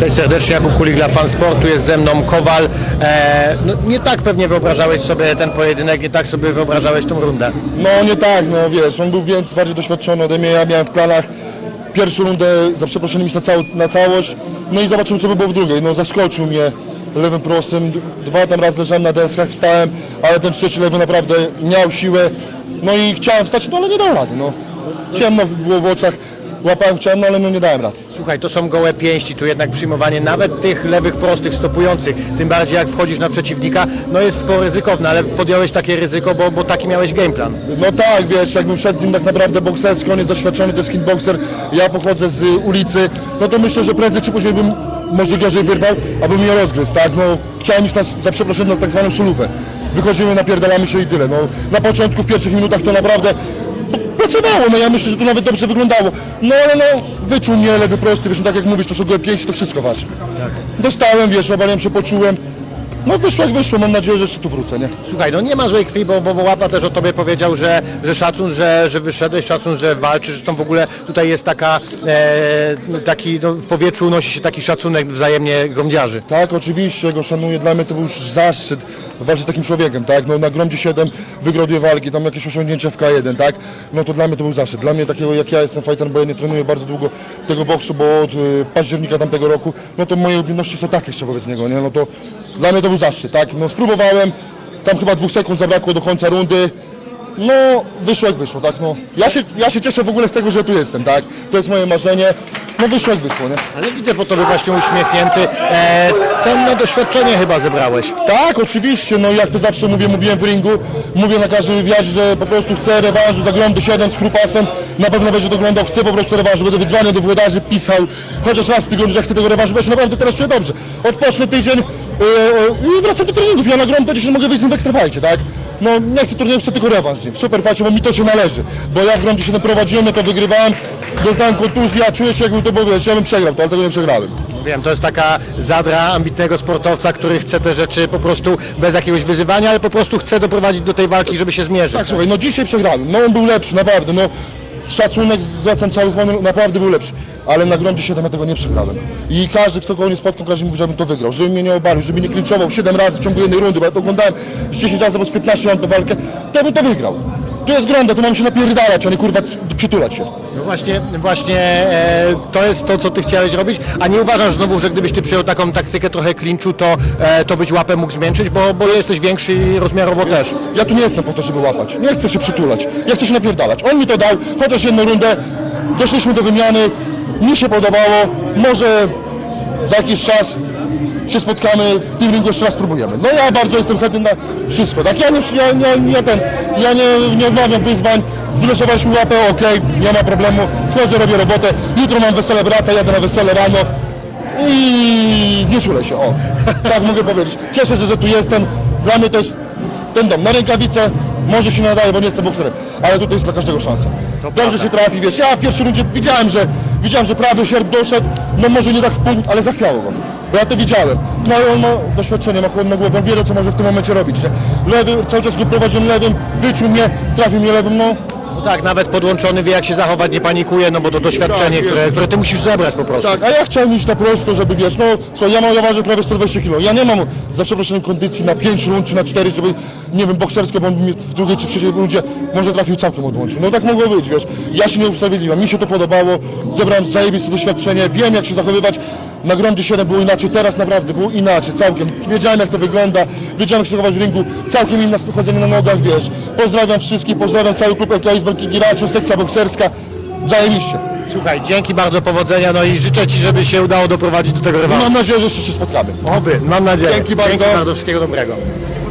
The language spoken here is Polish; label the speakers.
Speaker 1: Cześć serdecznie, Jakub Kulik dla Fansportu, jest ze mną Kowal. E, no, nie tak pewnie wyobrażałeś sobie ten pojedynek, nie tak sobie wyobrażałeś tą rundę.
Speaker 2: No nie tak, no wiesz, on był więcej, bardziej doświadczony ode mnie, ja miałem w planach pierwszą rundę za przeproszeniem iść na, cał, na całość, no i zobaczymy co by było w drugiej, no zaskoczył mnie lewym prostym, dwa tam raz leżałem na deskach, wstałem, ale ten trzeci lewy naprawdę miał siłę, no i chciałem wstać, no ale nie dałem rady, no. Ciemno było w oczach, łapałem chciałem, no ale no nie dałem rady.
Speaker 1: Słuchaj, to są gołe pięści, tu jednak przyjmowanie nawet tych lewych prostych stopujących, tym bardziej jak wchodzisz na przeciwnika, no jest sporo ryzykowne, ale podjąłeś takie ryzyko, bo, bo taki miałeś game plan.
Speaker 2: No tak, wiesz, jakbym szedł z nim tak naprawdę boksersko, on jest doświadczony, to jest kickboxer, ja pochodzę z y, ulicy, no to myślę, że prędzej czy później bym może gorzej wyrwał, albo mnie rozgryzł, tak, no chciałem iść na, za przeproszeniem na tak zwaną sulówę. Wychodzimy, napierdalamy się i tyle, no na początku, w pierwszych minutach to naprawdę pracowało, no ja myślę, że to nawet dobrze wyglądało, no ale no wyczuł mnie lewy prosty, wiesz, no tak jak mówisz, to są gołe pięści, to wszystko waży. Dostałem, wiesz, obaliłem się, poczułem, no wyszło jak wyszło, mam nadzieję, że jeszcze tu wrócę, nie?
Speaker 1: Słuchaj, no nie ma złej krwi, bo, bo, bo Łapa też o tobie powiedział, że, że szacun, że, że wyszedłeś, szacun, że walczysz, że to w ogóle tutaj jest taka, e, no, taki, no, w powietrzu unosi się taki szacunek wzajemnie gądziarzy.
Speaker 2: Tak, oczywiście, go szanuję. Dla mnie to był już zaszczyt walczyć z takim człowiekiem, tak? No, na Gromdzie 7 wygrał dwie walki, tam jakieś osiągnięcia w K1, tak? No to dla mnie to był zaszczyt. Dla mnie takiego jak ja jestem fighter, bo ja nie trenuję bardzo długo tego boksu, bo od y, października tamtego roku, no to moje umiejętności są takie jeszcze wobec niego, nie? No to dla mnie to był zaszczyt, tak? No spróbowałem, tam chyba dwóch sekund zabrakło do końca rundy, no, wyszło jak wyszło, tak, no. Ja się, ja się cieszę w ogóle z tego, że tu jestem, tak? To jest moje marzenie. No wyszło jak wyszło, nie?
Speaker 1: Ale widzę po tobie właśnie uśmiechnięty. E, cenne doświadczenie chyba zebrałeś.
Speaker 2: Tak, oczywiście, no jak to zawsze mówię, mówiłem w ringu, mówię na każdym wywiadzie, że po prostu chcę rewanżu, zaglądu 7 z Krupasem, na pewno będzie doglądał, chcę po prostu rewanżu, będę wydzwaniał do włodarzy, pisał, chociaż raz w tygodniu, że chcę tego rewanżu, bo ja się naprawdę teraz czuję dobrze. Odpocznę tydzień i wracam do treningów, ja na Grand dzisiaj mogę wyjść z nim w ekstrawajcie, tak? No nie chcę turnieju, chcę tylko rewanż z nim, w superfajcie, bo mi to się należy, bo ja w Grand 7 prowadziłem, no to wygrywałem, doznałem kontuzji, a czuję się jakbym to był, wiesz, ja bym przegrał, to, ale tego nie przegrałem.
Speaker 1: Wiem, to jest taka zadra ambitnego sportowca, który chce te rzeczy po prostu bez jakiegoś wyzywania, ale po prostu chce doprowadzić do tej walki, żeby się zmierzyć.
Speaker 2: Tak, słuchaj, no dzisiaj przegrałem. No on był lepszy, naprawdę. No szacunek, zwracam cały honor, naprawdę był lepszy. Ale na gruncie 7 ja tego nie przegrałem. I każdy, kto go nie spotkał, każdy mówi, żebym to wygrał. Żeby mnie nie obalił, żeby mnie nie klinczował 7 razy w ciągu jednej rundy, bo ja to oglądałem z 10 razy, bo z 15 mam tę walkę, to bym to wygrał. To jest grąda, tu mam się napierdalać, a nie kurwa przytulać się.
Speaker 1: No właśnie, właśnie e, to jest to, co ty chciałeś robić, a nie uważasz znowu, że gdybyś ty przyjął taką taktykę trochę klinczu, to, e, to być łapę mógł zmęczyć, bo, bo jesteś większy i rozmiarowo też.
Speaker 2: Ja tu nie jestem po to, żeby łapać. Nie chcę się przytulać. Ja chcę się napierdalać. On mi to dał, chociaż jedną rundę. Doszliśmy do wymiany. Mi się podobało. Może za jakiś czas się spotkamy, w tym ringu jeszcze raz spróbujemy. No ja bardzo jestem chętny na wszystko. Tak, ja nie, ja, ja, ja ten, ja nie, nie odmawiam wyzwań. Wylosowaliśmy łapę, ok, nie ma problemu. Wchodzę, robię robotę. Jutro mam wesele brata, jadę na wesele rano. I nie czulę się, o, tak mogę powiedzieć. Cieszę się, że tu jestem. Dla mnie to jest ten dom. Na rękawice może się nie nadaje, bo nie jestem bokserem, ale tutaj jest dla każdego szansa. Dobrze się trafi, wiesz, ja w pierwszym rundzie widziałem, że widziałem, że prawy sierp doszedł, no może nie tak w punkt, ale zachwiało go. Bo ja to widziałem. No i on ma doświadczenie, ma chłodną głowę, on wie, co może w tym momencie robić, nie? Lewy, cały czas go prowadziłem lewym, wyczuł mnie, trafił mnie lewym, no.
Speaker 1: No tak, nawet podłączony wie jak się zachować, nie panikuje, no bo to doświadczenie,
Speaker 2: Tak,
Speaker 1: które, które ty musisz zebrać po prostu.
Speaker 2: Tak, a ja chciałem iść na prosto, żeby wiesz, no słuchaj, ja mam, ja ważę prawie 120 kg. Ja nie mam za przeproszeniem kondycji na 5 rund czy na 4, żeby, nie wiem, boksersko, bo on w drugiej czy trzeciej rundzie może trafił całkiem odłączył. No tak mogło być, wiesz. Ja się nie usprawiedliwiam, mi się to podobało, zebrałem zajebiste doświadczenie, wiem jak się zachowywać. Na Grondzie 7 było inaczej, teraz naprawdę było inaczej, całkiem. Wiedziałem jak to wygląda, wiedziałem jak się zachować w ringu, całkiem inne chodzenie na nogach, wiesz. Pozdrawiam wszystkich, pozdrawiam cały klub LKS Banki Giraciu, sekcja bokserska. Zajebiście.
Speaker 1: Słuchaj, dzięki bardzo, powodzenia, no i życzę ci, żeby się udało doprowadzić do tego rewanżu.
Speaker 2: mam nadzieję, że jeszcze się spotkamy.
Speaker 1: Oby, mam nadzieję.
Speaker 2: Dzięki bardzo.
Speaker 1: Dzięki bardzo, wszystkiego dobrego.